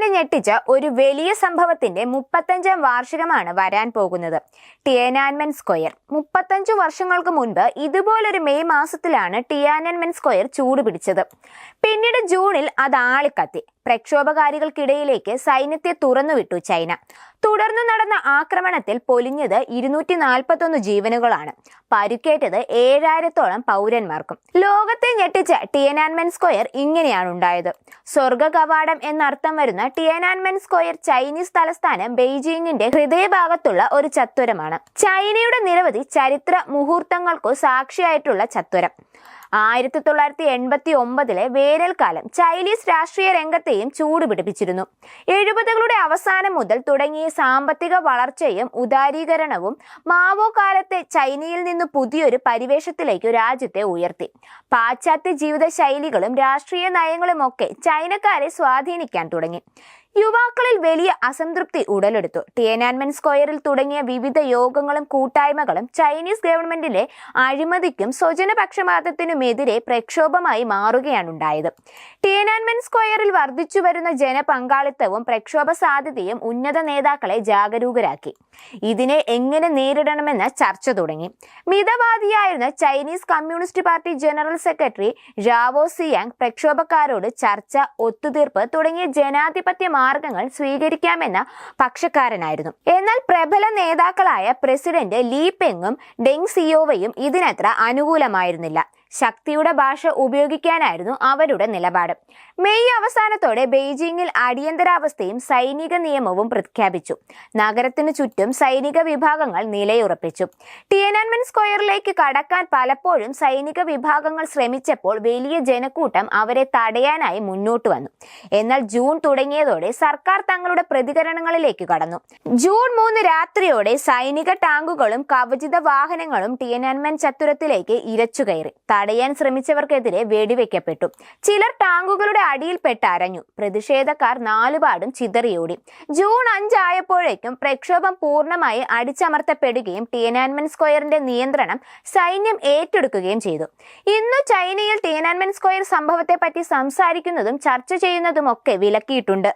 ലോകത്തിനെ ഞെട്ടിച്ച ഒരു വലിയ സംഭവത്തിന്റെ മുപ്പത്തഞ്ചാം വാർഷികമാണ് വരാൻ പോകുന്നത്. Tiananmen Square. മുപ്പത്തഞ്ചു വർഷങ്ങൾക്ക് മുൻപ് ഇതുപോലൊരു മെയ് മാസത്തിലാണ് ടിയാനാൻമെൻ സ്ക്വയർ ചൂടുപിടിച്ചത്. പിന്നീട് ജൂണിൽ അത് ആളിക്കത്തി. പ്രക്ഷോഭകാരികൾക്കിടയിലേക്ക് സൈന്യത്തെ തുറന്നുവിട്ടു ചൈന. തുടർന്നു നടന്ന ആക്രമണത്തിൽ പൊലിഞ്ഞത് ഇരുന്നൂറ്റി നാൽപ്പത്തൊന്ന് ജീവനുകളാണ്. പരുക്കേറ്റത് ഏഴായിരത്തോളം പൗരന്മാർക്കും. ലോകത്തെ ഞെട്ടിച്ച ടിയനാൻമെൻ സ്ക്വയർ ഇങ്ങനെയാണ് ഉണ്ടായത് സ്വർഗ കവാടം എന്നർത്ഥം വരുന്ന ടിയനാൻമെൻ സ്ക്വയർ ചൈനീസ് തലസ്ഥാനം ബെയ്ജിങ്ങിന്റെ ഹൃദയഭാഗത്തുള്ള ഒരു ചത്വരമാണ്. ചൈനയുടെ നിരവധി ചരിത്ര മുഹൂർത്തങ്ങൾക്കു സാക്ഷിയായിട്ടുള്ള ചത്വരം. ആയിരത്തി തൊള്ളായിരത്തി എൺപത്തി ഒമ്പതിലെ വേനൽക്കാലം ചൈനീസ് രാഷ്ട്രീയ രംഗത്തെയും ചൂടുപിടിപ്പിച്ചിരുന്നു. എഴുപതുകളുടെ അവസാനം മുതൽ തുടങ്ങിയ സാമ്പത്തിക വളർച്ചയും ഉദാരീകരണവും മാവോ കാലത്തെ ചൈനയിൽ നിന്ന് പുതിയൊരു പരിവേഷത്തിലേക്ക് രാജ്യത്തെ ഉയർത്തി. പാശ്ചാത്യ ജീവിത ശൈലികളും രാഷ്ട്രീയ നയങ്ങളും ഒക്കെ ചൈനക്കാരെ സ്വാധീനിക്കാൻ തുടങ്ങി. യുവാക്കളിൽ വലിയ അസംതൃപ്തി ഉടലെടുത്തു. ടിയനാൻമെൻ സ്ക്വയറിൽ തുടങ്ങിയ വിവിധ യോഗങ്ങളും കൂട്ടായ്മകളും ചൈനീസ് ഗവൺമെന്റിലെ അഴിമതിക്കും സ്വജനപക്ഷപാതത്തിനുമെതിരെ പ്രക്ഷോഭമായി മാറുകയാണുണ്ടായത്. ടിയനാൻമെൻ സ്ക്വയറിൽ വർദ്ധിച്ചു വരുന്ന ജനപങ്കാളിത്തവും പ്രക്ഷോഭ സാധ്യതയും ഉന്നത നേതാക്കളെ ജാഗരൂകരാക്കി. ഇതിനെ എങ്ങനെ നേരിടണമെന്ന് ചർച്ച തുടങ്ങി. മിതവാദിയായിരുന്ന Chinese Communist Party general secretary Zhao Ziyang പ്രക്ഷോഭക്കാരോട് ചർച്ച ഒത്തുതീർപ്പ് തുടങ്ങിയ ജനാധിപത്യ മാർഗങ്ങൾ സ്വീകരിക്കാമെന്ന പക്ഷക്കാരനായിരുന്നു. എന്നാൽ പ്രബല നേതാക്കളായ പ്രസിഡന്റ് ലീ പെങ്ങും ഡെങ് സിയോവയും ഇതിനത്ര അനുകൂലമായിരുന്നില്ല. ശക്തിയുടെ ഭാഷ ഉപയോഗിക്കാനായിരുന്നു അവരുടെ നിലപാട്. മെയ് അവസാനത്തോടെ ബെയ്ജിങ്ങിൽ അടിയന്തരാവസ്ഥയും സൈനിക നിയമവും പ്രഖ്യാപിച്ചു. നഗരത്തിനു ചുറ്റും സൈനിക വിഭാഗങ്ങൾ നിലയുറപ്പിച്ചു. ടിയനാൻമെൻ സ്ക്വയറിലേക്ക് കടക്കാൻ പലപ്പോഴും സൈനിക വിഭാഗങ്ങൾ ശ്രമിച്ചപ്പോൾ വലിയ ജനക്കൂട്ടം അവരെ തടയാനായി മുന്നോട്ട് വന്നു. എന്നാൽ ജൂൺ തുടങ്ങിയതോടെ സർക്കാർ തങ്ങളുടെ പ്രതികരണങ്ങളിലേക്ക് കടന്നു. ജൂൺ മൂന്ന് രാത്രിയോടെ സൈനിക ടാങ്കുകളും കവചിത വാഹനങ്ങളും ടിയനാൻമെൻ ചത്തുരത്തിലേക്ക് ഇരച്ചുകയറി തടയാൻ ശ്രമിച്ചവർക്കെതിരെ വെടിവെക്കപ്പെട്ടു. ചിലർ ടാങ്കുകളുടെ അടിയിൽപ്പെട്ട് അരഞ്ഞു. പ്രതിഷേധക്കാർ നാലുപാടും ചിതറിയോടി. ജൂൺ അഞ്ചായപ്പോഴേക്കും പ്രക്ഷോഭം പൂർണമായി അടിച്ചമർത്തപ്പെടുകയും ടിയനാൻമെൻ സ്ക്വയറിന്റെ നിയന്ത്രണം സൈന്യം ഏറ്റെടുക്കുകയും ചെയ്തു. ഇന്നു ചൈനയിൽ ടിയനാൻമെൻ സ്ക്വയർ സംഭവത്തെപ്പറ്റി സംസാരിക്കുന്നതും ചർച്ച ചെയ്യുന്നതുമൊക്കെ വിലക്കിയിട്ടുണ്ട്.